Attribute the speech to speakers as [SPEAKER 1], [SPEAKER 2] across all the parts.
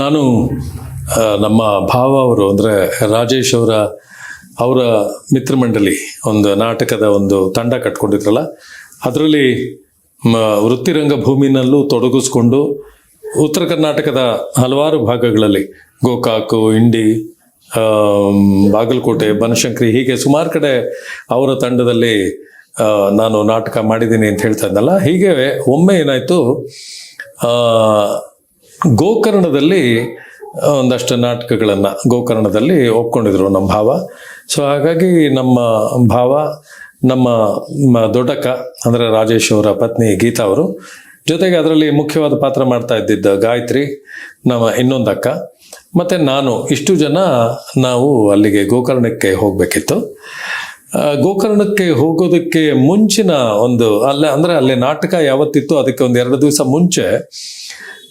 [SPEAKER 1] ನಾನು ನಮ್ಮ ಭಾವ ಅವರು ಅಂದರೆ ರಾಜೇಶ್ ಅವರ ಅವರ ಮಿತ್ರಮಂಡಳಿ ಒಂದು ನಾಟಕದ ಒಂದು ತಂಡ ಕಟ್ಕೊಂಡಿದ್ರಲ್ಲ, ಅದರಲ್ಲಿ ವೃತ್ತಿರಂಗ ಭೂಮಿನಲ್ಲೂ ತೊಡಗಿಸ್ಕೊಂಡು ಉತ್ತರ ಕರ್ನಾಟಕದ ಹಲವಾರು ಭಾಗಗಳಲ್ಲಿ, ಗೋಕಾಕು, ಇಂಡಿ ಬಾಗಲಕೋಟೆ, ಬನಶಂಕರಿ, ಹೀಗೆ ಸುಮಾರು ಕಡೆ ಅವರ ತಂಡದಲ್ಲಿ ನಾನು ನಾಟಕ ಮಾಡಿದ್ದೀನಿ ಅಂತ ಹೇಳ್ತಾ ಇದ್ದಲ್ಲ, ಹೀಗೆ ಒಮ್ಮೆ ಏನಾಯಿತು ಗೋಕರ್ಣದಲ್ಲಿ ಒಂದಷ್ಟು ನಾಟಕಗಳನ್ನು ಗೋಕರ್ಣದಲ್ಲಿ ಒಪ್ಕೊಂಡಿದ್ರು ನಮ್ಮ ಭಾವ. ಸೊ ಹಾಗಾಗಿ ನಮ್ಮ ಭಾವ, ನಮ್ಮ ದೊಡ್ಡಕ್ಕ, ಅಂದರೆ ರಾಜೇಶ್ ಅವರ ಪತ್ನಿ ಗೀತಾ ಅವರು, ಜೊತೆಗೆ ಅದರಲ್ಲಿ ಮುಖ್ಯವಾದ ಪಾತ್ರ ಮಾಡ್ತಾ ಇದ್ದಿದ್ದ ಗಾಯತ್ರಿ, ನಮ್ಮ ಇನ್ನೊಂದು ಅಕ್ಕ ಮತ್ತು ನಾನು, ಇಷ್ಟು ಜನ ನಾವು ಅಲ್ಲಿಗೆ ಗೋಕರ್ಣಕ್ಕೆ ಹೋಗಬೇಕಿತ್ತು. ಗೋಕರ್ಣಕ್ಕೆ ಹೋಗೋದಕ್ಕೆ ಮುಂಚಿನ ಒಂದು, ಅಲ್ಲ, ಅಂದರೆ ಅಲ್ಲಿ ನಾಟಕ ಯಾವತ್ತಿತ್ತು ಅದಕ್ಕೆ ಒಂದು ಎರಡು ದಿವಸ ಮುಂಚೆ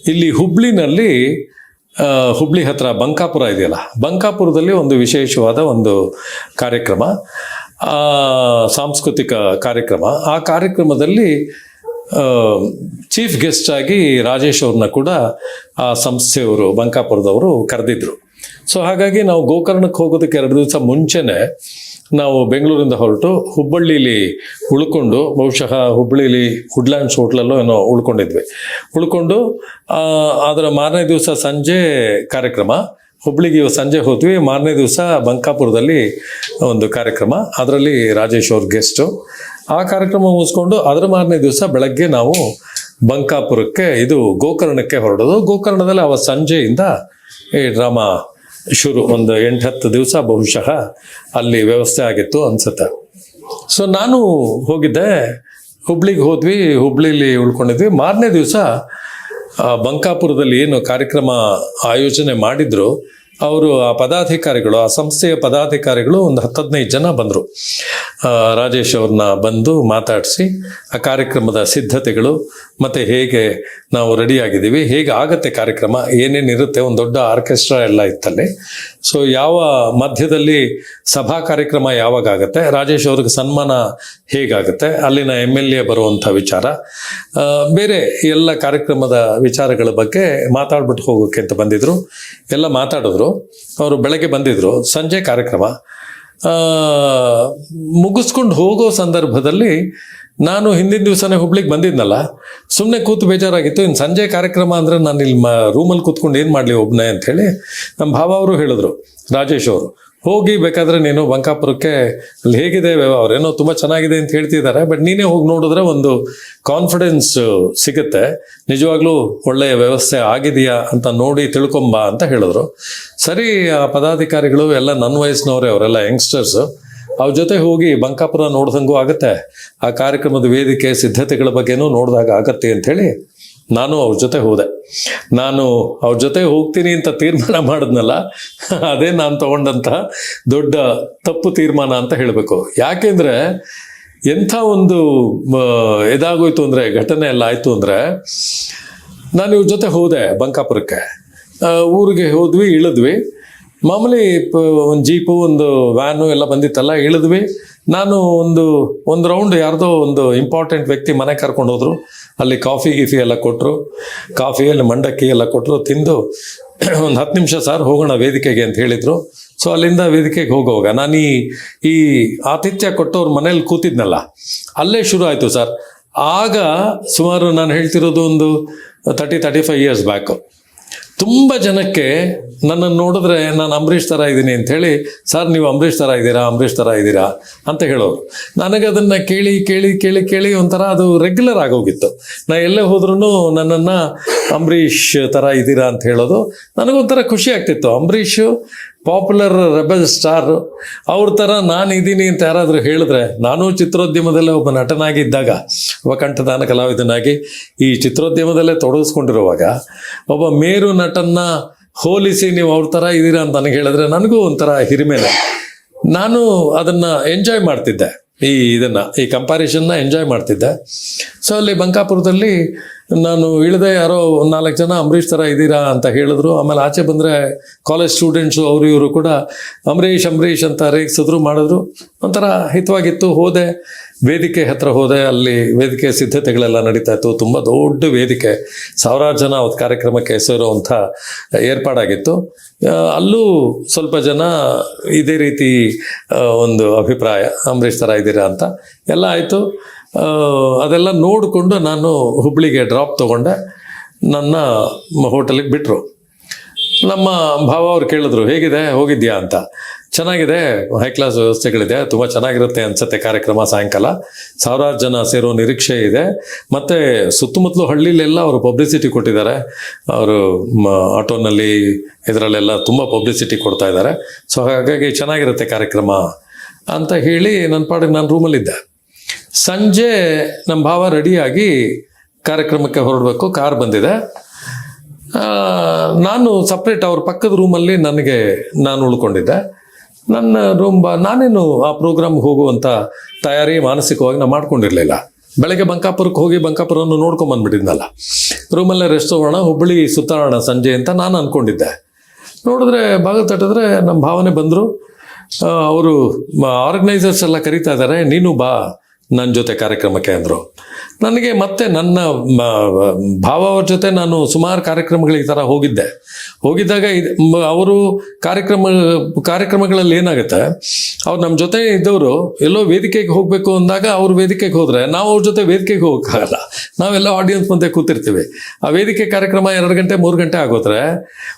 [SPEAKER 1] ಇಲ್ಲಿ ಹುಬ್ಳಿನಲ್ಲಿ ಹುಬ್ಳಿ ಹತ್ರ ಬಂಕಾಪುರ ಇದೆಯಲ್ಲ? ಬಂಕಾಪುರದಲ್ಲಿ ಒಂದು ವಿಶೇಷವಾದ ಒಂದು ಕಾರ್ಯಕ್ರಮ ಸಾಂಸ್ಕೃತಿಕ ಕಾರ್ಯಕ್ರಮ. ಆ ಕಾರ್ಯಕ್ರಮದಲ್ಲಿ ಚೀಫ್ ಗೆಸ್ಟ್ ಆಗಿ ರಾಜೇಶ್ ಅವ್ರನ್ನ ಕೂಡ ಆ ಸಂಸ್ಥೆಯವರು, ಬಂಕಾಪುರದವರು ಕರೆದಿದ್ರು. ಸೊ ಹಾಗಾಗಿ ನಾವು ಗೋಕರ್ಣಕ್ಕೆ ಹೋಗೋದಕ್ಕೆ ಎರಡು ದಿವಸ ಮುಂಚೆನೆ ನಾವು ಬೆಂಗಳೂರಿಂದ ಹೊರಟು ಹುಬ್ಬಳ್ಳಿಲಿ ಉಳ್ಕೊಂಡು ಬಹುಶಃ ಹುಬ್ಬಳ್ಳಿಲಿ ವುಡ್ಲ್ಯಾಂಡ್ಸ್ ಹೋಟ್ಲಲ್ಲೋ ಏನೋ ಉಳ್ಕೊಂಡಿದ್ವಿ. ಉಳ್ಕೊಂಡು ಅದರ ಮಾರನೇ ದಿವಸ ಸಂಜೆ ಕಾರ್ಯಕ್ರಮ. ಹುಬ್ಳಿಗೆ ಸಂಜೆ ಹೋದ್ವಿ. ಮಾರನೇ ದಿವಸ ಬಂಕಾಪುರದಲ್ಲಿ ಒಂದು ಕಾರ್ಯಕ್ರಮ. ಅದರಲ್ಲಿ ರಾಜೇಶ್ ಅವ್ರ ಗೆಸ್ಟು ಆ ಕಾರ್ಯಕ್ರಮ ಮುಗಿಸ್ಕೊಂಡು ಅದರ ಮಾರನೇ ದಿವಸ ಬೆಳಗ್ಗೆ ನಾವು ಬಂಕಾಪುರಕ್ಕೆ, ಇದು ಗೋಕರ್ಣಕ್ಕೆ ಹೊರಡೋದು. ಗೋಕರ್ಣದಲ್ಲಿ ಅವತ್ತು ಸಂಜೆಯಿಂದ ಈ ಡ್ರಾಮಾ ಶುರು ಒಂದು ಎಂಟು ಹತ್ತು ದಿವಸ ಬಹುಶಃ ಅಲ್ಲಿ ವ್ಯವಸ್ಥೆ ಆಗಿತ್ತು ಅನ್ಸುತ್ತೆ. ಸೊ ನಾನು ಹೋಗಿದ್ದೆ, ಹುಬ್ಳಿಗೆ ಹೋದ್ವಿ, ಹುಬ್ಳಿಲಿ ಉಳ್ಕೊಂಡಿದ್ವಿ. ಮಾರನೇ ದಿವಸ ಬಂಕಾಪುರದಲ್ಲಿ ಏನು ಕಾರ್ಯಕ್ರಮ ಆಯೋಜನೆ ಮಾಡಿದ್ರು ಅವರು ಆ ಪದಾಧಿಕಾರಿಗಳು, ಆ ಸಂಸ್ಥೆಯ ಪದಾಧಿಕಾರಿಗಳು ಒಂದು ಹತ್ತು ಹದಿನೈದು ಜನ ಬಂದರು. ರಾಜೇಶ್ ಅವ್ರನ್ನ ಬಂದು ಮಾತಾಡಿಸಿ, ಆ ಕಾರ್ಯಕ್ರಮದ ಸಿದ್ಧತೆಗಳು, ಮತ್ತು ಹೇಗೆ ನಾವು ರೆಡಿಯಾಗಿದ್ದೀವಿ ಹೇಗೆ ಆಗತ್ತೆ ಕಾರ್ಯಕ್ರಮ ಏನೇನಿರುತ್ತೆ ಒಂದು ದೊಡ್ಡ ಆರ್ಕೆಸ್ಟ್ರಾ ಎಲ್ಲ ಇತ್ತಲ್ಲಿ. ಸೊ ಯಾವ ಮಧ್ಯದಲ್ಲಿ ಸಭಾ ಕಾರ್ಯಕ್ರಮ ಯಾವಾಗ ಆಗುತ್ತೆ, ರಾಜೇಶ್ ಅವ್ರಿಗೆ ಸನ್ಮಾನ ಹೇಗಾಗುತ್ತೆ, ಅಲ್ಲಿನ ಎಂ ಎಲ್ ಎ ಬರುವಂಥ ವಿಚಾರ ಬೇರೆ ಎಲ್ಲ ಕಾರ್ಯಕ್ರಮದ ವಿಚಾರಗಳ ಬಗ್ಗೆ ಮಾತಾಡ್ಬಿಟ್ಟು ಹೋಗೋಕ್ಕೆ ಅಂತ ಬಂದಿದ್ರು. ಎಲ್ಲ ಮಾತಾಡಿದ್ರು. ಅವರು ಬೆಳಗ್ಗೆ ಬಂದಿದ್ರು, ಸಂಜೆ ಕಾರ್ಯಕ್ರಮ. ಮುಗಿಸ್ಕೊಂಡು ಹೋಗೋ ಸಂದರ್ಭದಲ್ಲಿ ನಾನು ಹಿಂದಿನ ದಿವಸನೇ ಹುಬ್ಳಿಗೆ ಬಂದಿದ್ನಲ್ಲ ಸುಮ್ಮನೆ ಕೂತು ಬೇಜಾರಾಗಿತ್ತು. ಇನ್ನು ಸಂಜೆ ಕಾರ್ಯಕ್ರಮ ಅಂದರೆ ನಾನು ಇಲ್ಲಿ ಮ ರೂಮಲ್ಲಿ ಕೂತ್ಕೊಂಡು ಏನು ಮಾಡಲಿ ಒಬ್ಬನೇ ಅಂಥೇಳಿ ನಮ್ಮ ಭಾವ ಅವರು ಹೇಳಿದ್ರು, ರಾಜೇಶ್ ಅವರು. ಹೋಗಿ ಬೇಕಾದ್ರೆ ನೀನು ಬಂಕಾಪುರಕ್ಕೆ ಅಲ್ಲಿ ಹೇಗಿದೆ ಅವ್ರೇನೋ ತುಂಬ ಚೆನ್ನಾಗಿದೆ ಅಂತ ಹೇಳ್ತಿದ್ದಾರೆ ಬಟ್ ನೀನೇ ಹೋಗಿ ನೋಡಿದ್ರೆ ಒಂದು ಕಾನ್ಫಿಡೆನ್ಸ್ ಸಿಗುತ್ತೆ. ನಿಜವಾಗ್ಲೂ ಒಳ್ಳೆಯ ವ್ಯವಸ್ಥೆ ಆಗಿದೆಯಾ ಅಂತ ನೋಡಿ ತಿಳ್ಕೊಂಬ ಅಂತ ಹೇಳಿದ್ರು. ಸರಿ, ಆ ಪದಾಧಿಕಾರಿಗಳು ಎಲ್ಲ ನನ್ನ ವಯಸ್ಸಿನವರೇ, ಅವರೆಲ್ಲ ಯಂಗ್ಸ್ಟರ್ಸ್ ಅವ್ರ ಜೊತೆ ಹೋಗಿ ಬಂಕಾಪುರ ನೋಡ್ದಂಗೂ ಆಗುತ್ತೆ. ಆ ಕಾರ್ಯಕ್ರಮದ ವೇದಿಕೆ ಸಿದ್ಧತೆಗಳ ಬಗ್ಗೆನೂ ನೋಡಿದಾಗ ಆಗತ್ತೆ ಹೇಳಿ ನಾನು ಅವ್ರ ಜೊತೆ ಹೋದೆ. ನಾನು ಅವ್ರ ಜೊತೆ ಹೋಗ್ತೀನಿ ಅಂತ ತೀರ್ಮಾನ ಮಾಡಿದ್ನಲ್ಲ, ಅದೇ ನಾನು ತಗೊಂಡಂತಹ ದೊಡ್ಡ ತಪ್ಪು ತೀರ್ಮಾನ ಅಂತ ಹೇಳಬೇಕು. ಯಾಕೆಂದ್ರೆ ಎಂಥ ಒಂದು ಇದಾಗೋಯ್ತು ಅಂದರೆ, ಘಟನೆ ಎಲ್ಲ ಆಯಿತು ಅಂದರೆ, ನಾನು ಇವ್ರ ಜೊತೆ ಹೋದೆ ಬಂಕಾಪುರಕ್ಕೆ. ಊರಿಗೆ ಹೋದ್ವಿ, ಇಳಿದ್ವಿ. ಮಾಮೂಲಿ ಒಂದು ಜೀಪು, ಒಂದು ವ್ಯಾನು ಎಲ್ಲ ಬಂದಿತ್ತಲ್ಲ, ಇಳಿದ್ವಿ. ನಾನು ಒಂದು ಒಂದು ರೌಂಡ್ ಯಾರ್ದೋ ಒಂದು ಇಂಪಾರ್ಟೆಂಟ್ ವ್ಯಕ್ತಿ ಮನೆ ಕರ್ಕೊಂಡು ಹೋದ್ರು ಅಲ್ಲಿ ಕಾಫಿ ಗೀಫಿ ಎಲ್ಲ ಕೊಟ್ಟರು ಕಾಫಿಯಲ್ಲಿ ಮಂಡಕ್ಕಿ ಎಲ್ಲ ಕೊಟ್ಟರು ತಿಂದು ಒಂದು ಹತ್ತು ನಿಮಿಷ ಸರ್ ಹೋಗೋಣ ವೇದಿಕೆಗೆ ಅಂತ ಹೇಳಿದರು. ಸೊ ಅಲ್ಲಿಂದ ವೇದಿಕೆಗೆ ಹೋಗುವಾಗ ನಾನು ಈ ಈ ಆತಿಥ್ಯ ಕೊಟ್ಟವ್ರ ಮನೇಲಿ ಕೂತಿದ್ನಲ್ಲ, ಅಲ್ಲೇ ಶುರು ಆಯಿತು ಸರ್. ಆಗ ಸುಮಾರು ನಾನು ಹೇಳ್ತಿರೋದು ಒಂದು thirty thirty five years back ತುಂಬ ಜನಕ್ಕೆ ನನ್ನನ್ನು ನೋಡಿದ್ರೆ ನಾನು ಅಂಬರೀಷ್ ಥರ ಇದ್ದೀನಿ ಅಂಥೇಳಿ ಸರ್, ನೀವು ಅಂಬರೀಷ್ ಥರ ಇದ್ದೀರಾ? ಅಂಬರೀಷ್ ಥರ ಇದ್ದೀರಾ? ಅಂತ ಹೇಳೋರು. ನನಗೆ ಅದನ್ನು ಕೇಳಿ ಕೇಳಿ ಕೇಳಿ ಕೇಳಿ ಒಂಥರ ಅದು ರೆಗ್ಯುಲರ್ ಆಗೋಗಿತ್ತು. ನಾ ಎಲ್ಲೇ ಹೋದ್ರೂ ನನ್ನನ್ನು ಅಂಬರೀಷ್ ಥರ ಇದ್ದೀರಾ ಅಂತ ಹೇಳೋದು ನನಗೊಂಥರ ಖುಷಿ ಆಗ್ತಿತ್ತು. ಅಂಬರೀಷು ಪಾಪ್ಯುಲರ್ ರೆಬೆಲ್ ಸ್ಟಾರ್ ಅವ್ರ ಥರ ನಾನು ಇದ್ದೀನಿ ಅಂತ ಯಾರಾದರೂ ಹೇಳಿದ್ರೆ, ನಾನು ಚಿತ್ರೋದ್ಯಮದಲ್ಲೇ ಒಬ್ಬ ನಟನಾಗಿದ್ದಾಗ, ಒಬ್ಬ ಕಂಠದಾನ ಕಲಾವಿದನಾಗಿ ಈ ಚಿತ್ರೋದ್ಯಮದಲ್ಲೇ ತೊಡಗಿಸ್ಕೊಂಡಿರುವಾಗ, ಒಬ್ಬ ಮೇರು ನಟನ್ನ ಹೋಲಿಸಿ ನೀವು ಅವ್ರ ಥರ ಇದ್ದೀರಾ ಅಂತ ನನಗೆ ಹೇಳಿದ್ರೆ, ನನಗೂ ಒಂಥರ ಹಿರಿಮೆನೆ. ನಾನು ಅದನ್ನು ಎಂಜಾಯ್ ಮಾಡ್ತಿದ್ದೆ. ಈ ಇದನ್ನು, ಈ ಕಂಪ್ಯಾರಿಷನ್ನ ಎಂಜಾಯ್ ಮಾಡ್ತಿದ್ದೆ. ಸೊ ಅಲ್ಲಿ ಬಂಕಾಪುರದಲ್ಲಿ ನಾನು ಇಳಿದೆ ಯಾರೋ ಒಂದು ನಾಲ್ಕು ಜನ ಅಂಬರೀಷ್ ಥರ ಇದ್ದೀರಾ ಅಂತ ಹೇಳಿದ್ರು. ಆಮೇಲೆ ಆಚೆ ಬಂದರೆ ಕಾಲೇಜ್ ಸ್ಟೂಡೆಂಟ್ಸು ಅವರು ಇವರು ಕೂಡ ಅಂಬರೀಷ್ ಅಂಬರೀಷ್ ಅಂತ ರೇಗಿಸಿದ್ರು, ಮಾಡಿದ್ರು. ಒಂಥರ ಹಿತವಾಗಿತ್ತು, ಹೋದೆ. ವೇದಿಕೆ ಹತ್ರ ಹೋದೆ, ಅಲ್ಲಿ ವೇದಿಕೆ ಸಿದ್ಧತೆಗಳೆಲ್ಲ ನಡೀತಾ ಇತ್ತು. ತುಂಬ ದೊಡ್ಡ ವೇದಿಕೆ. ಸಾವಿರಾರು ಜನ ಅವತ್ತು ಕಾರ್ಯಕ್ರಮಕ್ಕೆ ಸೇರುವಂಥ ಏರ್ಪಾಡಾಗಿತ್ತು. ಅಲ್ಲೂ ಸ್ವಲ್ಪ ಜನ ಇದೇ ರೀತಿ ಒಂದು ಅಭಿಪ್ರಾಯ, ಅಂಬರೀಷ್ ಥರ ಇದ್ದೀರಾ ಅಂತ. ಎಲ್ಲ ಆಯಿತು. ಅದೆಲ್ಲ ನೋಡಿಕೊಂಡು ನಾನು ಹುಬ್ಳಿಗೆ ಡ್ರಾಪ್ ತೊಗೊಂಡೆ. ನನ್ನ ಹೋಟೆಲಿಗೆ ಬಿಟ್ಟರು ನಮ್ಮ ಭಾವ ಅವ್ರು ಕೇಳಿದ್ರು, ಹೇಗಿದೆ? ಹೋಗಿದ್ಯಾ? ಅಂತ. ಚೆನ್ನಾಗಿದೆ. ಹೈ ಕ್ಲಾಸ್ ವ್ಯವಸ್ಥೆಗಳಿದೆ. ತುಂಬ ಚೆನ್ನಾಗಿರುತ್ತೆ ಅನ್ಸುತ್ತೆ ಕಾರ್ಯಕ್ರಮ ಸಾಯಂಕಾಲ. ಸಾವಿರಾರು ಜನ ಸೇರೋ ನಿರೀಕ್ಷೆ ಇದೆ. ಮತ್ತು ಸುತ್ತಮುತ್ತಲು ಹಳ್ಳಿಲೆಲ್ಲ ಅವರು ಪಬ್ಲಿಸಿಟಿ ಕೊಟ್ಟಿದ್ದಾರೆ. ಅವರು ಆಟೋನಲ್ಲಿ ಇದರಲ್ಲೆಲ್ಲ ತುಂಬ ಪಬ್ಲಿಸಿಟಿ ಕೊಡ್ತಾ ಇದ್ದಾರೆ. ಸೊ ಹಾಗಾಗಿ ಚೆನ್ನಾಗಿರುತ್ತೆ ಕಾರ್ಯಕ್ರಮ ಅಂತ ಹೇಳಿ ನನ್ನ ಪಾಡಿಗೆ ನಾನು ರೂಮಲ್ಲಿದ್ದೆ ಸಂಜೆ ನಮ್ಮ ಭಾವ ರೆಡಿಯಾಗಿ ಕಾರ್ಯಕ್ರಮಕ್ಕೆ ಹೊರಡಬೇಕು. ಕಾರ್ ಬಂದಿದೆ. ನಾನು ಸಪ್ರೇಟ್ ಅವ್ರ ಪಕ್ಕದ ರೂಮಲ್ಲಿ ನನಗೆ ನಾನು ಉಳ್ಕೊಂಡಿದ್ದೆ. ನನ್ನ ರೂಮ್ ನಾನೇನು ಆ ಪ್ರೋಗ್ರಾಮ್ ಹೋಗುವಂಥ ತಯಾರಿ ಮಾನಸಿಕವಾಗಿ ನಾನು ಮಾಡ್ಕೊಂಡಿರಲಿಲ್ಲ. ಬೆಳಗ್ಗೆ ಬಂಕಾಪುರಕ್ಕೆ ಹೋಗಿ ಬಂಕಾಪುರವನ್ನು ನೋಡ್ಕೊಂಬಂದ್ಬಿಟ್ಟಿದ್ನಲ್ಲ ರೂಮಲ್ಲೇ ರೆಸ್ಟ್ ತಗೋಣ, ಹುಬ್ಬಳ್ಳಿ ಸುತ್ತಾಡೋಣ ಸಂಜೆ ಅಂತ ನಾನು ಅಂದ್ಕೊಂಡಿದ್ದೆ ನೋಡಿದ್ರೆ ಭಾಗ ತಟ್ಟಿದ್ರೆ ನಮ್ಮ ಭಾವನೆ ಬಂದರು. ಅವರು ಆರ್ಗನೈಸರ್ಸ್ ಎಲ್ಲ ಕರೀತಾ ಇದ್ದಾರೆ ನೀನು ಬಾ. ನನ್ನ ಜೊತೆ ಕಾರ್ಯಕ್ರಮಕ್ಕೆ ಅಂದರು. ನನಗೆ ಮತ್ತೆ ನನ್ನ ಭಾವ ಅವ್ರ ಜೊತೆ ನಾನು ಸುಮಾರು ಕಾರ್ಯಕ್ರಮಗಳಿಗೆ ಥರ ಹೋಗಿದ್ದೆ. ಹೋಗಿದ್ದಾಗ ಅವರು ಕಾರ್ಯಕ್ರಮ ಕಾರ್ಯಕ್ರಮಗಳಲ್ಲಿ ಏನಾಗುತ್ತೆ ಅವ್ರು ನಮ್ಮ ಜೊತೆ ಇದ್ದವರು ಎಲ್ಲೋ ವೇದಿಕೆಗೆ ಹೋಗಬೇಕು ಅಂದಾಗ ಅವ್ರ ವೇದಿಕೆಗೆ ಹೋದರೆ ನಾವು ಅವ್ರ ಜೊತೆ ವೇದಿಕೆಗೆ ಹೋಗೋಕ್ಕಾಗಲ್ಲ. ನಾವೆಲ್ಲ ಆಡಿಯನ್ಸ್ ಮುಂದೆ ಕೂತಿರ್ತೀವಿ. ಆ ವೇದಿಕೆ ಕಾರ್ಯಕ್ರಮ ಎರಡು ಗಂಟೆ ಮೂರು ಗಂಟೆ ಆಗೋದ್ರೆ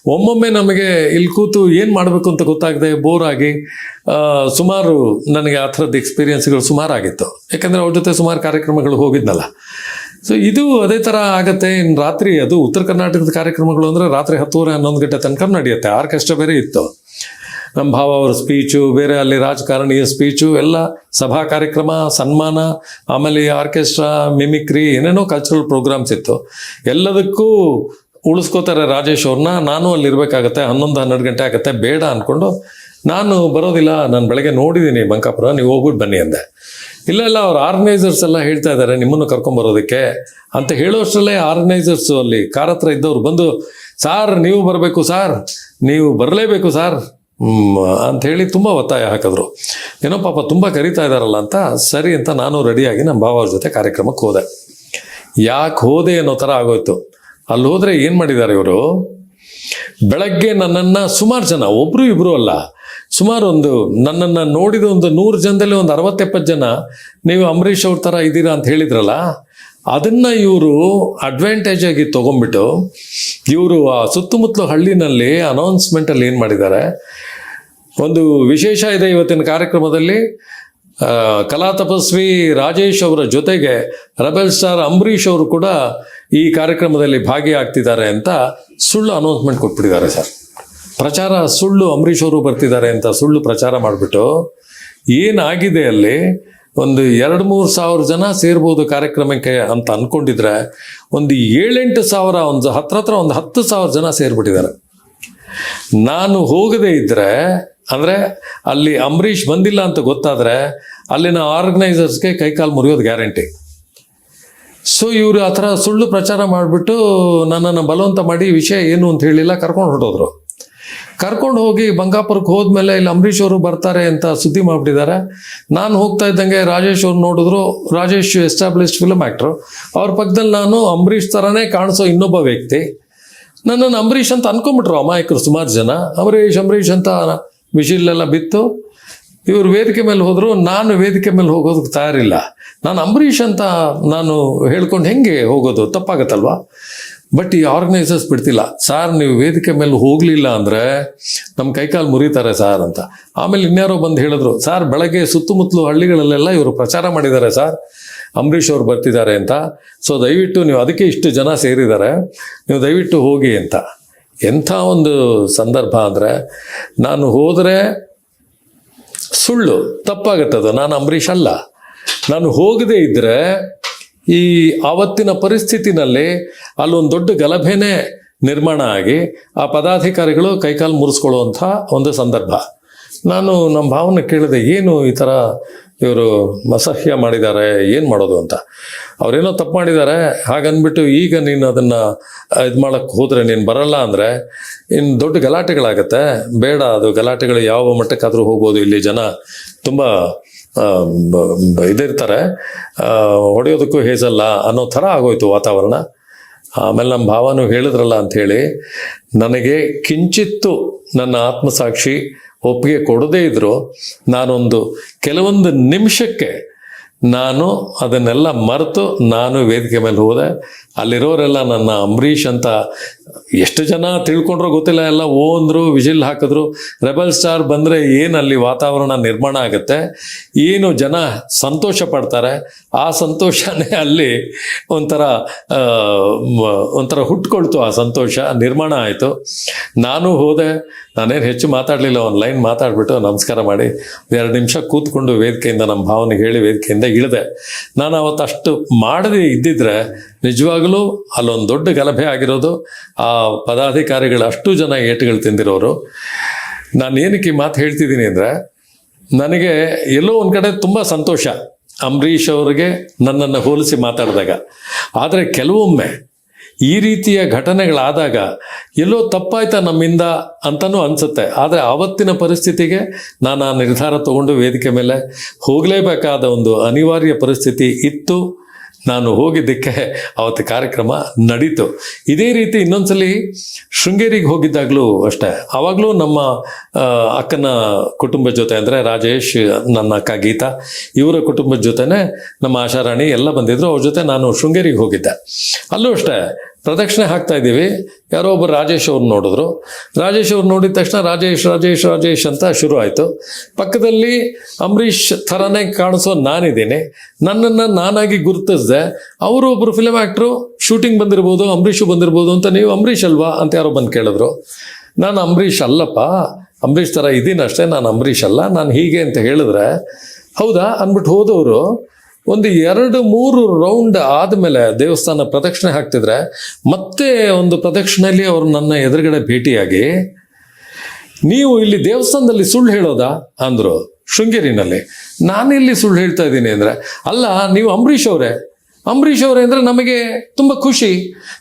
[SPEAKER 1] ಒಮ್ಮೊಮ್ಮೆ ನಮಗೆ ಇಲ್ಲಿ ಕೂತು ಏನು ಮಾಡಬೇಕು ಅಂತ ಗೊತ್ತಾಗದೆ ಬೋರ್ ಆಗಿ ಆ, ಸುಮಾರು ನನಗೆ ಆ ಥರದ್ದು ಎಕ್ಸ್ಪೀರಿಯನ್ಸ್ಗಳು ಸುಮಾರು ಆಗಿತ್ತು ಯಾಕಂದರೆ ಅವ್ರ ಜೊತೆ ಸುಮಾರು ಕಾರ್ಯಕ್ರಮಗಳು ಹೋಗಿದ್ನಲ್ಲ. ಸೊ ಇದು ಅದೇ ಥರ ಆಗುತ್ತೆ. ಇನ್ನು ರಾತ್ರಿ ಅದು ಉತ್ತರ ಕರ್ನಾಟಕದ ಕಾರ್ಯಕ್ರಮಗಳು ಅಂದರೆ ರಾತ್ರಿ ಹತ್ತುವರೆ ಹನ್ನೊಂದು ಗಂಟೆ ತನಕ ನಡೆಯುತ್ತೆ. ಆರ್ಕೆಸ್ಟ್ರಾ ಬೇರೆ ಇತ್ತು. ನಮ್ಮ ಭಾವ ಅವರ ಸ್ಪೀಚು ಬೇರೆ ಅಲ್ಲಿ ರಾಜಕಾರಣಿಯ ಸ್ಪೀಚು ಎಲ್ಲ ಸಭಾ ಕಾರ್ಯಕ್ರಮ, ಸನ್ಮಾನ, ಆಮೇಲೆ ಆರ್ಕೆಸ್ಟ್ರಾ ಮಿಮಿಕ್ರಿ ಏನೇನೋ ಕಲ್ಚರಲ್ ಪ್ರೋಗ್ರಾಮ್ಸ್ ಇತ್ತು. ಎಲ್ಲದಕ್ಕೂ ಉಳಿಸ್ಕೋತಾರೆ ರಾಜೇಶ್ ಅವ್ರನ್ನ. ನಾನು ಅಲ್ಲಿ ಇರಬೇಕಾಗತ್ತೆ ಹನ್ನೊಂದು ಹನ್ನೆರಡು ಗಂಟೆ ಆಗುತ್ತೆ. ಬೇಡ ಅಂದ್ಕೊಂಡು ನಾನು ಬರೋದಿಲ್ಲ, ನಾನು ಬೆಳಗ್ಗೆ ನೋಡಿದ್ದೀನಿ ಬಂಕಾಪುರ, ನೀವು ಹೋಗ್ಬಿಟ್ಟು ಬನ್ನಿ ಅಂದೆ. ಇಲ್ಲ ಇಲ್ಲ, ಅವ್ರು ಆರ್ಗನೈಸರ್ಸ್ ಎಲ್ಲ ಹೇಳ್ತಾ ಇದ್ದಾರೆ ನಿಮ್ಮನ್ನು ಕರ್ಕೊಂಬರೋದಕ್ಕೆ ಅಂತ ಹೇಳೋಷ್ಟರಲ್ಲೇ ಆರ್ಗನೈಸರ್ಸ್ ಅಲ್ಲಿ ಕಾರ್ ಹತ್ರ ಇದ್ದವ್ರು ಬಂದು, ಸಾರ್, ನೀವು ಬರಬೇಕು ಸಾರ್, ನೀವು ಬರಲೇಬೇಕು ಸಾರ್ ಅಂತ ಹೇಳಿ ತುಂಬ ಒತ್ತಾಯ ಹಾಕಿದ್ರು. ಏನೋ ಪಾಪ ತುಂಬ ಕರಿತಾ ಇದ್ದಾರಲ್ಲ ಅಂತ, ಸರಿ ಅಂತ ನಾನು ರೆಡಿಯಾಗಿ ನಮ್ಮ ಭಾವ ಅವ್ರ ಜೊತೆ ಕಾರ್ಯಕ್ರಮಕ್ಕೆ ಹೋದೆ. ಯಾಕೆ ಹೋದೆ ಅನ್ನೋ ಥರ ಆಗೋಯ್ತು. ಅಲ್ಲಿ ಹೋದರೆ ಏನು ಮಾಡಿದ್ದಾರೆ ಇವರು? ಬೆಳಗ್ಗೆ ನನ್ನನ್ನು ಸುಮಾರು ಜನ ಒಬ್ಬರು ಇಬ್ಬರು ಅಲ್ಲ ಸುಮಾರು ಒಂದು ನನ್ನನ್ನು ನೋಡಿದ ಒಂದು ನೂರು ಜನದಲ್ಲಿ ಒಂದು ಅರವತ್ತೆಪ್ಪತ್ತು ಜನ, ನೀವು ಅಂಬರೀಷ್ ಅವ್ರ ಥರ ಇದ್ದೀರಾ ಅಂತ ಹೇಳಿದ್ರಲ್ಲ, ಅದನ್ನು ಇವರು ಅಡ್ವಾಂಟೇಜ್ ಆಗಿ ತೊಗೊಂಡ್ಬಿಟ್ಟು ಇವರು ಆ ಸುತ್ತಮುತ್ತಲು ಹಳ್ಳಿನಲ್ಲಿ ಅನೌನ್ಸ್ಮೆಂಟಲ್ಲಿ ಏನು ಮಾಡಿದ್ದಾರೆ, ಒಂದು ವಿಶೇಷ ಇದೆ ಇವತ್ತಿನ ಕಾರ್ಯಕ್ರಮದಲ್ಲಿ ಕಲಾ ತಪಸ್ವಿ ರಾಜೇಶ್ ಅವರ ಜೊತೆಗೆ ರಬೆಲ್ ಸ್ಟಾರ್ ಅಂಬರೀಷ್ ಅವರು ಕೂಡ ಈ ಕಾರ್ಯಕ್ರಮದಲ್ಲಿ ಭಾಗಿಯಾಗ್ತಿದ್ದಾರೆ ಅಂತ ಸುಳ್ಳು ಅನೌನ್ಸ್ಮೆಂಟ್ ಕೊಟ್ಬಿಟ್ಟಿದ್ದಾರೆ ಸರ್. ಪ್ರಚಾರ ಸುಳ್ಳು ಅಂಬರೀಷ್ ಅವರು ಬರ್ತಿದ್ದಾರೆ ಅಂತ ಸುಳ್ಳು ಪ್ರಚಾರ ಮಾಡಿಬಿಟ್ಟು ಏನಾಗಿದೆ ಅಲ್ಲಿ? ಒಂದು ಎರಡು ಮೂರು ಸಾವಿರ ಜನ ಸೇರ್ಬೋದು ಕಾರ್ಯಕ್ರಮಕ್ಕೆ ಅಂತ ಅನ್ಕೊಂಡಿದ್ರೆ ಒಂದು ಏಳೆಂಟು ಸಾವಿರ, ಒಂದು ಹತ್ರ ಹತ್ರ ಒಂದು ಹತ್ತು ಸಾವಿರ ಜನ ಸೇರ್ಬಿಟ್ಟಿದ್ದಾರೆ. ನಾನು ಹೋಗದೇ ಇದ್ದರೆ ಅಂದರೆ ಅಲ್ಲಿ ಅಂಬರೀಷ್ ಬಂದಿಲ್ಲ ಅಂತ ಗೊತ್ತಾದರೆ ಅಲ್ಲಿನ ಆರ್ಗನೈಸರ್ಸ್ಗೆ ಕೈಕಾಲು ಮುರಿಯೋದು ಗ್ಯಾರಂಟಿ. ಸೊ ಇವರು ಆ ಥರ ಸುಳ್ಳು ಪ್ರಚಾರ ಮಾಡಿಬಿಟ್ಟು ನನ್ನನ್ನು ಬಲವಂತ ಮಾಡಿ ವಿಷಯ ಏನು ಅಂತ ಹೇಳಿಲ್ಲ ಕರ್ಕೊಂಡು ಹೊರಟೋದ್ರು. ಕರ್ಕೊಂಡು ಹೋಗಿ ಬಂಗಾಪುರಕ್ಕೆ ಹೋದ್ಮೇಲೆ ಇಲ್ಲಿ ಅಂಬರೀಶ್ ಅವರು ಬರ್ತಾರೆ ಅಂತ ಸುದ್ದಿ ಮಾಡಿಬಿಟ್ಟಿದ್ದಾರೆ. ನಾನು ಹೋಗ್ತಾ ಇದ್ದಂಗೆ ರಾಜೇಶ್ ಅವ್ರು ನೋಡಿದ್ರು. ರಾಜೇಶ್ ಎಸ್ಟಾಬ್ಲಿಷ್ಡ್ ಫಿಲಮ್ ಆ್ಯಕ್ಟ್ರು ಅವ್ರ ಪಕ್ಕದಲ್ಲಿ ನಾನು ಅಂಬರೀಶ್ ಥರನೇ ಕಾಣಿಸೋ ಇನ್ನೊಬ್ಬ ವ್ಯಕ್ತಿ. ನನ್ನನ್ನು ಅಂಬರೀಷ್ ಅಂತ ಅನ್ಕೊಂಬಿಟ್ರು ಅಮಾಯಕರು ಸುಮಾರು ಜನ. ಅಂಬರೀಷ್ ಅಂಬರೀಷ್ ಅಂತ ಮಿಷಿಲೆಲ್ಲ ಬಿತ್ತು. ಇವರು ವೇದಿಕೆ ಮೇಲೆ ಹೋದರು. ನಾನು ವೇದಿಕೆ ಮೇಲೆ ಹೋಗೋದಕ್ಕೆ ತಯಾರಿಲ್ಲ. ನಾನು ಅಂಬರೀಷ್ ಅಂತ ನಾನು ಹೇಳ್ಕೊಂಡು ಹೆಂಗೆ ಹೋಗೋದು? ತಪ್ಪಾಗತ್ತಲ್ವಾ? ಬಟ್ ಈ ಆರ್ಗನೈಸರ್ಸ್ ಬಿಡ್ತಿಲ್ಲ. ಸಾರ್ ನೀವು ವೇದಿಕೆ ಮೇಲೆ ಹೋಗಲಿಲ್ಲ ಅಂದರೆ ನಮ್ಮ ಕೈಕಾಲು ಮುರಿತಾರೆ ಸಾರ್ ಅಂತ. ಆಮೇಲೆ ಇನ್ಯಾರೋ ಬಂದು ಹೇಳಿದ್ರು ಸಾರ್ ಬೆಳಗ್ಗೆ ಸುತ್ತಮುತ್ತಲು ಹಳ್ಳಿಗಳಲ್ಲೆಲ್ಲ ಇವರು ಪ್ರಚಾರ ಮಾಡಿದ್ದಾರೆ ಸಾರ್ ಅಂಬರೀಷ್ ಅವರು ಬರ್ತಿದ್ದಾರೆ ಅಂತ. ಸೊ ದಯವಿಟ್ಟು ನೀವು ಅದಕ್ಕೆ ಇಷ್ಟು ಜನ ಸೇರಿದ್ದಾರೆ. ನೀವು ದಯವಿಟ್ಟು ಹೋಗಿ ಅಂತ. ಎಂಥ ಒಂದು ಸಂದರ್ಭ ಅಂದರೆ, ನಾನು ಹೋದರೆ ಸುಳ್ಳು, ತಪ್ಪಾಗತ್ತದು. ನಾನು ಅಂಬರೀಷ್ ಅಲ್ಲ. ನಾನು ಹೋಗದೇ ಇದ್ದರೆ ಈ ಆವತ್ತಿನ ಪರಿಸ್ಥಿತಿನಲ್ಲಿ ಅಲ್ಲೊಂದು ದೊಡ್ಡ ಗಲಭೆನೇ ನಿರ್ಮಾಣ ಆಗಿ ಆ ಪದಾಧಿಕಾರಿಗಳು ಕೈಕಾಲು ಮುರಿಸ್ಕೊಳ್ಳುವಂಥ ಒಂದು ಸಂದರ್ಭ. ನಾನು ನಮ್ಮ ಭಾವನೆ ಕೇಳಿದೆ, ಏನು ಈ ಥರ ಇವರು ಅಸಹ್ಯ ಮಾಡಿದ್ದಾರೆ, ಏನು ಮಾಡೋದು ಅಂತ. ಅವರೇನೋ ತಪ್ಪು ಮಾಡಿದ್ದಾರೆ, ಹಾಗನ್ಬಿಟ್ಟು ಈಗ ನೀನು ಅದನ್ನು ಇದು ಮಾಡೋಕ್ಕೆ ಹೋದರೆ ನೀನು ಬರಲ್ಲ ಅಂದರೆ ಇನ್ನು ದೊಡ್ಡ ಗಲಾಟೆಗಳಾಗತ್ತೆ. ಬೇಡ, ಅದು ಗಲಾಟೆಗಳು ಯಾವ ಮಟ್ಟಕ್ಕಾದರೂ ಹೋಗ್ಬೋದು ಇಲ್ಲಿ ಜನ. ತುಂಬ ಇದಿರ್ತಾರೆ. ಹೊಡೆಯೋದಕ್ಕೂ ಹೇಸಲ್ಲ ಅನ್ನೋ ಥರ ಆಗೋಯ್ತು ವಾತಾವರಣ. ಆಮೇಲೆ ನಮ್ಮ ಭಾವನು ಹೇಳಿದ್ರಲ್ಲ ಅಂಥೇಳಿ, ನನಗೆ ಕಿಂಚಿತ್ತು ನನ್ನ ಆತ್ಮಸಾಕ್ಷಿ ಒಪ್ಪಿಗೆ ಕೊಡದೇ ಇದ್ರು ನಾನೊಂದು ಕೆಲವೊಂದು ನಿಮಿಷಕ್ಕೆ ನಾನು ಅದನ್ನೆಲ್ಲ ಮರೆತು ನಾನು ವೇದಿಕೆ ಮೇಲೆ ಹೋದೆ. ಅಲ್ಲಿರೋರೆಲ್ಲ ನನ್ನ ಅಂಬರೀಷ್ ಅಂತ ಎಷ್ಟು ಜನ ತಿಳ್ಕೊಂಡ್ರೋ ಗೊತ್ತಿಲ್ಲ, ಎಲ್ಲ ಓ ಅಂದ್ರು ವಿಜಿಲ್ ಹಾಕಿದ್ರು. ರೆಬಲ್ ಸ್ಟಾರ್ ಬಂದರೆ ಏನು ಅಲ್ಲಿ ವಾತಾವರಣ ನಿರ್ಮಾಣ ಆಗುತ್ತೆ? ಏನು ಜನ ಸಂತೋಷ ಪಡ್ತಾರೆ? ಆ ಸಂತೋಷನೇ ಅಲ್ಲಿ ಒಂಥರ ಒಂಥರ ಹುಟ್ಕೊಳ್ತು ಆ ಸಂತೋಷ, ನಿರ್ಮಾಣ ಆಯಿತು. ನಾನು ಹೋದೆ, ನಾನೇನು ಹೆಚ್ಚು ಮಾತಾಡಲಿಲ್ಲ, ಒಂದು ಲೈನ್ ಮಾತಾಡ್ಬಿಟ್ಟು ನಮಸ್ಕಾರ ಮಾಡಿ ಎರಡು ನಿಮಿಷ ಕೂತ್ಕೊಂಡು ವೇದಿಕೆಯಿಂದ ನಮ್ಮ ಭಾವನೆಗೆ ಹೇಳಿ ವೇದಿಕೆಯಿಂದ ಇಳಿದೆ. ನಾನು ಅವತ್ತು ಅಷ್ಟು ಮಾಡದೆ ಇದ್ದಿದ್ರೆ, ನಿಜವಾಗಲೂ ಅಲ್ಲೊಂದು ದೊಡ್ಡ ಗಲಭೆ ಆಗಿರೋದು ಆ ಪದಾಧಿಕಾರಿಗಳು ಅಷ್ಟು ಜನ ಏಟುಗಳು ತಿಂದಿರೋರು. ನಾನು ಏನಕ್ಕೆ ಮಾತು ಹೇಳ್ತಿದ್ದೀನಿ ಅಂದರೆ, ನನಗೆ ಎಲ್ಲೋ ಒಂದು ಕಡೆ ತುಂಬ ಸಂತೋಷ ಅಂಬರೀಷ್ ಅವರಿಗೆ ನನ್ನನ್ನು ಹೋಲಿಸಿ ಮಾತಾಡಿದಾಗ. ಆದರೆ ಕೆಲವೊಮ್ಮೆ ಈ ರೀತಿಯ ಘಟನೆಗಳಾದಾಗ ಎಲ್ಲೋ ತಪ್ಪಾಯ್ತಾ ನಮ್ಮಿಂದ ಅಂತಲೂ ಅನಿಸುತ್ತೆ. ಆದರೆ ಆವತ್ತಿನ ಪರಿಸ್ಥಿತಿಗೆ ನಾನು ಆ ನಿರ್ಧಾರ ತಗೊಂಡು ವೇದಿಕೆ ಮೇಲೆ ಹೋಗಲೇಬೇಕಾದ ಒಂದು ಅನಿವಾರ್ಯ ಪರಿಸ್ಥಿತಿ ಇತ್ತು. ನಾನು ಹೋಗಿದ್ದಕ್ಕೆ ಅವತ್ತು ಕಾರ್ಯಕ್ರಮ ನಡೀತು. ಇದೇ ರೀತಿ ಇನ್ನೊಂದ್ಸಲಿ ಶೃಂಗೇರಿಗೆ ಹೋಗಿದ್ದಾಗಲೂ ಅಷ್ಟೇ. ಆವಾಗಲೂ ನಮ್ಮ ಅಕ್ಕನ ಕುಟುಂಬದ ಜೊತೆ ಅಂದರೆ ರಾಜೇಶ್, ನನ್ನ ಅಕ್ಕ ಗೀತಾ, ಇವರ ಕುಟುಂಬದ ಜೊತೆನೆ ನಮ್ಮ ಆಶಾರಾಣಿ ಎಲ್ಲ ಬಂದಿದ್ರು. ಅವ್ರ ಜೊತೆ ನಾನು ಶೃಂಗೇರಿಗೆ ಹೋಗಿದ್ದೆ. ಅಲ್ಲೂ ಅಷ್ಟೇ ಪ್ರದಕ್ಷಿಣೆ ಹಾಕ್ತಾ ಇದ್ದೀವಿ. ಯಾರೋ ಒಬ್ಬರು ರಾಜೇಶ್ ಅವ್ರು ನೋಡಿದ್ರು. ರಾಜೇಶ್ ಅವ್ರು ನೋಡಿದ ತಕ್ಷಣ ರಾಜೇಶ್ ರಾಜೇಶ್ ರಾಜೇಶ್ ಅಂತ ಶುರು ಆಯಿತು. ಪಕ್ಕದಲ್ಲಿ ಅಂಬರೀಷ್ ಥರನೇ ಕಾಣಿಸೋ ನಾನಿದ್ದೀನಿ. ನನ್ನನ್ನು ನಾನಾಗಿ ಗುರುತಿಸ್ದೆ. ಅವರು ಒಬ್ಬರು ಫಿಲಮ್ ಆ್ಯಕ್ಟ್ರು ಶೂಟಿಂಗ್ ಬಂದಿರ್ಬೋದು, ಅಂಬರೀಷು ಬಂದಿರ್ಬೋದು ಅಂತ ನೀವು ಅಂಬರೀಷ್ ಅಲ್ವಾ ಅಂತ ಯಾರೋ ಬಂದು ಕೇಳಿದ್ರು. ನಾನು ಅಂಬರೀಷ್ ಅಲ್ಲಪ್ಪ. ಅಂಬರೀಷ್ ಥರ ಇದ್ದೀನಷ್ಟೇ ನಾನು ಅಂಬರೀಷ್ ಅಲ್ಲ. ನಾನು ಹೀಗೆ ಅಂತ ಹೇಳಿದ್ರೆ, ಹೌದಾ? ಅಂದ್ಬಿಟ್ಟು ಹೋದವರು ಒಂದು ಎರಡು ಮೂರು ರೌಂಡ್ ಆದಮೇಲೆ ದೇವಸ್ಥಾನ ಪ್ರದಕ್ಷಿಣೆ ಹಾಕ್ತಿದ್ರೆ ಮತ್ತೆ ಒಂದು ಪ್ರದಕ್ಷಿಣೆಯಲ್ಲಿ ಅವರು ನನ್ನ ಎದುರುಗಡೆ ಭೇಟಿಯಾಗಿ, ನೀವು ಇಲ್ಲಿ ದೇವಸ್ಥಾನದಲ್ಲಿ ಸುಳ್ಳು ಹೇಳೋದಾ? ಅಂದರು ಶೃಂಗೇರಿನಲ್ಲಿ. ನಾನು ಇಲ್ಲಿ ಸುಳ್ಳು ಹೇಳ್ತಾ ಇದ್ದೀನಿ ಅಂದರೆ, ಅಲ್ಲ, ನೀವು ಅಂಬರೀಷ್ ಅವರೇ. ಅಂಬರೀಷ್ ಅವರೇ ಅಂದರೆ ನಮಗೆ ತುಂಬ ಖುಷಿ.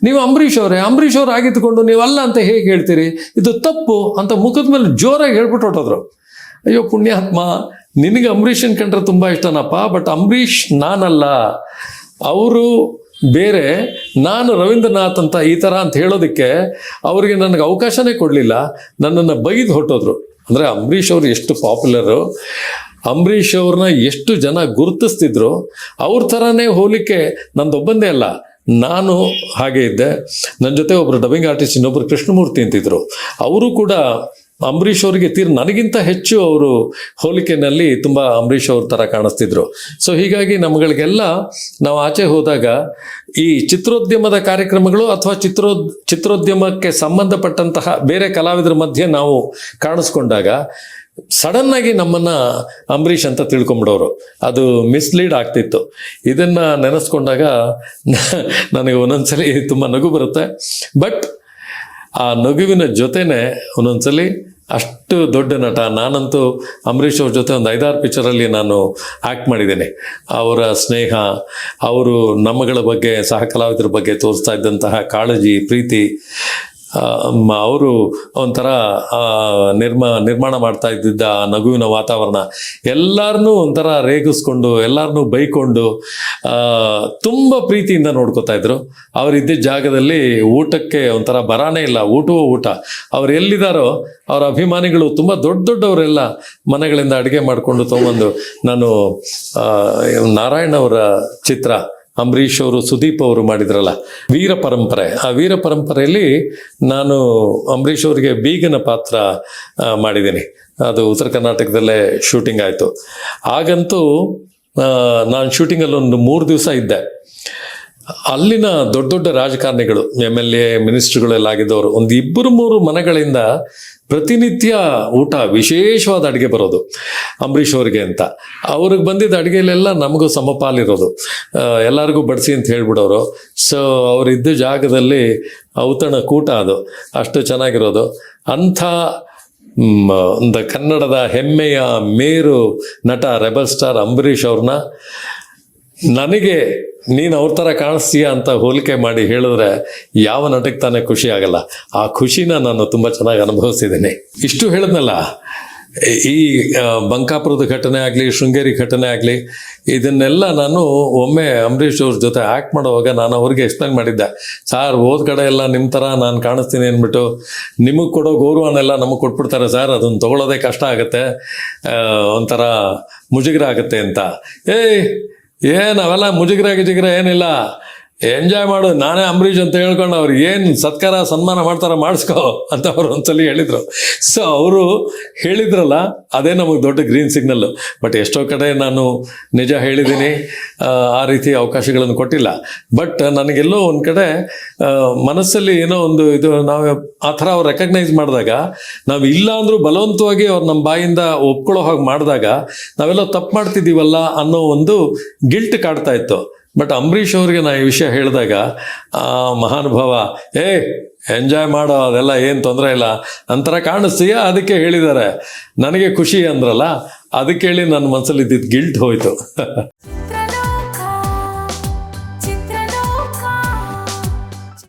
[SPEAKER 1] ನೀವು ಅಂಬರೀಷ್ ಅವರೇ, ಅಂಬರೀಷ್ ಅವ್ರು ಆಗಿದ್ದುಕೊಂಡು ನೀವು ಅಲ್ಲ ಅಂತ ಹೇಗೆ ಹೇಳ್ತೀರಿ? ಇದು ತಪ್ಪು ಅಂತ ಮುಖದ ಮೇಲೆ ಜೋರಾಗಿ ಹೇಳ್ಬಿಟ್ಟು ಹೊಟ್ಟೋದ್ರು ಅಯ್ಯೋ, ಪುಣ್ಯಾತ್ಮ ನಿನಗೆ ಅಂಬರೀಷನ್ ಕಂಡ್ರೆ ತುಂಬ ಇಷ್ಟನಪ್ಪ ಬಟ್ ಅಂಬರೀಷ್ ನಾನಲ್ಲ. ಅವರು ಬೇರೆ, ನಾನು ರವೀಂದ್ರನಾಥ್ ಅಂತ ಈ ಥರ ಅಂತ ಹೇಳೋದಕ್ಕೆ ಅವರಿಗೆ ನನಗೆ ಅವಕಾಶನೇ ಕೊಡಲಿಲ್ಲ. ನನ್ನನ್ನು ಬೈದು ಹೊಟ್ಟೋದ್ರು ಅಂದರೆ ಅಂಬರೀಷ್ ಅವರು ಎಷ್ಟು ಪಾಪ್ಯುಲರು ಅಂಬರೀಷ್ ಅವ್ರನ್ನ ಎಷ್ಟು ಜನ ಗುರುತಿಸ್ತಿದ್ರು. ಅವ್ರ ಥರನೇ ಹೋಲಿಕೆ ನಂದೊಬ್ಬಂದೇ ಅಲ್ಲ. ನಾನು ಹಾಗೆ ಇದ್ದೆ. ನನ್ನ ಜೊತೆ ಒಬ್ಬರು ಡಬ್ಬಿಂಗ್ ಆರ್ಟಿಸ್ಟ್ ಇನ್ನೊಬ್ಬರು ಕೃಷ್ಣಮೂರ್ತಿ ಅಂತಿದ್ರು. ಅವರು ಕೂಡ ಅಂಬರೀಷ್ ಅವರಿಗೆ ತೀರ್ ನನಗಿಂತ ಹೆಚ್ಚು ಅವರು ಹೋಲಿಕೆನಲ್ಲಿ ತುಂಬ ಅಂಬರೀಷ್ ಅವ್ರ ಥರ ಕಾಣಿಸ್ತಿದ್ರು. ಸೊ ಹೀಗಾಗಿ ನಮ್ಗಳಿಗೆಲ್ಲ ನಾವು ಆಚೆ ಹೋದಾಗ ಈ ಚಿತ್ರೋದ್ಯಮದ ಕಾರ್ಯಕ್ರಮಗಳು ಅಥವಾ ಚಿತ್ರೋದ್ ಚಿತ್ರೋದ್ಯಮಕ್ಕೆ ಸಂಬಂಧಪಟ್ಟಂತಹ ಬೇರೆ ಕಲಾವಿದರ ಮಧ್ಯೆ ನಾವು ಕಾಣಿಸ್ಕೊಂಡಾಗ ಸಡನ್ ಆಗಿ ನಮ್ಮನ್ನ ಅಂಬರೀಷ್ ಅಂತ ತಿಳ್ಕೊಂಬಿಡೋರು. ಅದು ಮಿಸ್ಲೀಡ್ ಆಗ್ತಿತ್ತು. ಇದನ್ನ ನೆನೆಸ್ಕೊಂಡಾಗ ನನಗೆ ಒಂದೊಂದ್ಸಲಿ ತುಂಬ ನಗು ಬರುತ್ತೆ. ಬಟ್ ಆ ನಗುವಿನ ಜೊತೆನೆ ಒಂದೊಂದ್ಸಲಿ ಅಷ್ಟು ದೊಡ್ಡ ನಟ. ನಾನಂತೂ ಅಂಬರೀಷ್ ಅವ್ರ ಜೊತೆ ಒಂದು ಐದಾರು ಪಿಕ್ಚರಲ್ಲಿ ನಾನು ಆ್ಯಕ್ಟ್ ಮಾಡಿದ್ದೇನೆ. ಅವರ ಸ್ನೇಹ, ಅವರು ನಮ್ಮಗಳ ಬಗ್ಗೆ ಸಹ ಕಲಾವಿದರ ಬಗ್ಗೆ ತೋರಿಸ್ತಾ ಇದ್ದಂತಹ ಕಾಳಜಿ, ಪ್ರೀತಿ ಅವರು ಒಂಥರ ನಿರ್ಮ ನಿರ್ಮಾ, ನಿರ್ಮಾಣ ಮಾಡ್ತಾ ಇದ್ದಿದ್ದ ಆ ನಗುವಿನ ವಾತಾವರಣ ಎಲ್ಲರನ್ನೂ ಒಂಥರ ರೇಗಿಸ್ಕೊಂಡು ಎಲ್ಲರನ್ನೂ ಬೈಕೊಂಡು ತುಂಬ ಪ್ರೀತಿಯಿಂದ ನೋಡ್ಕೋತಾ ಇದ್ರು. ಅವರಿದ್ದ ಜಾಗದಲ್ಲಿ ಊಟಕ್ಕೆ ಒಂಥರ ಬರಾನೇ ಇಲ್ಲ, ಊಟವೋ ಊಟ. ಅವ್ರು ಎಲ್ಲಿದ್ದಾರೋ ಅವರ ಅಭಿಮಾನಿಗಳು ತುಂಬ ದೊಡ್ಡ ದೊಡ್ಡವರೆಲ್ಲ ಮನೆಗಳಿಂದ ಅಡುಗೆ ಮಾಡಿಕೊಂಡು ತೊಗೊಂಡು ನಾನು ನಾರಾಯಣ ಅವರ ಚಿತ್ರ ಅಂಬರೀಷ್ ಅವರು, ಸುದೀಪ್ ಅವರು ಮಾಡಿದ್ರಲ್ಲ, ವೀರ ಪರಂಪರೆ. ಆ ವೀರ ಪರಂಪರೆಯಲ್ಲಿ ನಾನು ಅಂಬರೀಷ್ ಅವರಿಗೆ ಬೀಗನ ಪಾತ್ರ ಮಾಡಿದ್ದೀನಿ. ಅದು ಉತ್ತರ ಕರ್ನಾಟಕದಲ್ಲೇ ಶೂಟಿಂಗ್ ಆಯಿತು. ಹಾಗಂತೂ ನಾನು ಶೂಟಿಂಗಲ್ಲಿ ಒಂದು ಮೂರು ದಿವಸ ಇದ್ದೆ. ಅಲ್ಲಿನ ದೊಡ್ಡ ದೊಡ್ಡ ರಾಜಕಾರಣಿಗಳು ಎಂ ಎಲ್ ಎ ಮಿನಿಸ್ಟ್ರುಗಳೆಲ್ಲ ಆಗಿದ್ದವರು, ಒಂದು ಇಬ್ಬರು ಮೂರು ಮನೆಗಳಿಂದ ಪ್ರತಿನಿತ್ಯ ಊಟ ವಿಶೇಷವಾದ ಅಡುಗೆ ಬರೋದು ಅಂಬರೀಷ್ ಅವರಿಗೆ ಅಂತ. ಅವ್ರಿಗೆ ಬಂದಿದ್ದ ಅಡುಗೆಲೆಲ್ಲ ನಮಗೂ ಸಮಪಾಲಿರೋದು. ಎಲ್ಲರಿಗೂ ಬಡಿಸಿ ಅಂತ ಹೇಳ್ಬಿಡೋರು. ಸೊ ಅವರಿದ್ದ ಜಾಗದಲ್ಲಿ ಔತಣ ಕೂಟ ಅದು. ಅಷ್ಟು ಚೆನ್ನಾಗಿರೋದು. ಅಂಥ ಒಂದು ಕನ್ನಡದ ಹೆಮ್ಮೆಯ ಮೇರು ನಟ, ರೆಬಲ್ ಸ್ಟಾರ್ ಅಂಬರೀಷ್ ಅವ್ರನ್ನ ನನಗೆ ನೀನು ಅವ್ರ ಥರ ಕಾಣಿಸ್ತೀಯ ಅಂತ ಹೋಲಿಕೆ ಮಾಡಿ ಹೇಳಿದ್ರೆ ಯಾವ ನಟಕ್ಕೆ ತಾನೇ ಖುಷಿ ಆಗಲ್ಲ. ಆ ಖುಷಿನ ನಾನು ತುಂಬ ಚೆನ್ನಾಗಿ ಅನುಭವಿಸಿದ್ದೀನಿ. ಇಷ್ಟು ಹೇಳಿದ್ನಲ್ಲ, ಈ ಬಂಕಾಪುರದ ಘಟನೆ ಆಗಲಿ, ಶೃಂಗೇರಿ ಘಟನೆ ಆಗಲಿ, ಇದನ್ನೆಲ್ಲ ನಾನು ಒಮ್ಮೆ ಅಂಬರೀಷ್ ಅವ್ರ ಜೊತೆ ಆ್ಯಕ್ಟ್ ಮಾಡುವಾಗ ನಾನು ಅವ್ರಿಗೆ ಎಕ್ಸ್ಪ್ಲೈನ್ ಮಾಡಿದ್ದೆ. ಸಾರ್, ಹೋದ ಕಡೆ ಎಲ್ಲ ನಿಮ್ಮ ಥರ ನಾನು ಕಾಣಿಸ್ತೀನಿ ಅಂದ್ಬಿಟ್ಟು ನಿಮಗೆ ಕೊಡೋ ಗೌರವನೆಲ್ಲ ನಮಗೆ ಕೊಟ್ಬಿಡ್ತಾರೆ ಸರ್ ಅದನ್ನು ತೊಗೊಳೋದೇ ಕಷ್ಟ ಆಗುತ್ತೆ. ಒಂಥರ ಮುಜುಗರ ಆಗುತ್ತೆ ಅಂತ. ಏಯ್ ಏನು ಅವೆಲ್ಲ ಮುಜುಗರ ಏನಿಲ್ಲ. ಎಂಜಾಯ್ ಮಾಡು. ನಾನೇ ಅಂಬರೀಷ್ ಅಂತ ಹೇಳ್ಕೊಂಡು ಅವ್ರು ಏನು ಸತ್ಕಾರ ಸನ್ಮಾನ ಮಾಡ್ತಾರ ಮಾಡಿಸ್ಕೋ ಅಂತ ಅವ್ರು ಒಂದ್ಸಲಿ ಹೇಳಿದ್ರು. ಸೊ ಅವರು ಹೇಳಿದ್ರಲ್ಲ ಅದೇ ನಮಗೆ ದೊಡ್ಡ ಗ್ರೀನ್ ಸಿಗ್ನಲ್ ಬಟ್ ಎಷ್ಟೋ ಕಡೆ ನಾನು ನಿಜ ಹೇಳಿದ್ದೀನಿ. ಆ, ರೀತಿ ಅವಕಾಶಗಳನ್ನು ಕೊಟ್ಟಿಲ್ಲ. ಬಟ್ ನನಗೆಲ್ಲೋ ಒಂದು ಕಡೆ ಮನಸ್ಸಲ್ಲಿ ಏನೋ ಒಂದು ಇದು ನಾವು ಆ ಥರ ಅವ್ರು ರೆಕಗ್ನೈಸ್ ಮಾಡಿದಾಗ ನಾವು ಇಲ್ಲ ಅಂದರೂ ಬಲವಂತವಾಗಿ ಅವ್ರು ನಮ್ಮ ಬಾಯಿಂದ ಒಪ್ಕೊಳ್ಳೋ ಹಾಗೆ ಮಾಡಿದಾಗ ನಾವೆಲ್ಲ ತಪ್ಪು ಮಾಡ್ತಿದ್ದೀವಲ್ಲ ಅನ್ನೋ ಒಂದು ಗಿಲ್ಟ್ ಕಾಡ್ತಾ ಇತ್ತು. ಬಟ್ ಅಂಬರೀಷ್ ಅವ್ರಿಗೆ ನಾ ಈ ವಿಷಯ ಹೇಳಿದಾಗ, ಆ ಮಹಾನುಭಾವ, ಏ ಎಂಜಾಯ್ ಮಾಡೋ, ಅದೆಲ್ಲ ಏನು ತೊಂದರೆ ಇಲ್ಲ. ಅಂತರ ಕಾಣಿಸ್ತೀಯ? ಅದಕ್ಕೆ ಹೇಳಿದ್ದಾರೆ. ನನಗೆ ಖುಷಿ ಅಂದ್ರಲ್ಲ, ಅದಕ್ಕೆ ಹೇಳಿ ನನ್ನ ಮನಸ್ಸಲ್ಲಿ ಇದ್ದಿದ್ದು ಗಿಲ್ಟ್ ಹೋಯ್ತು.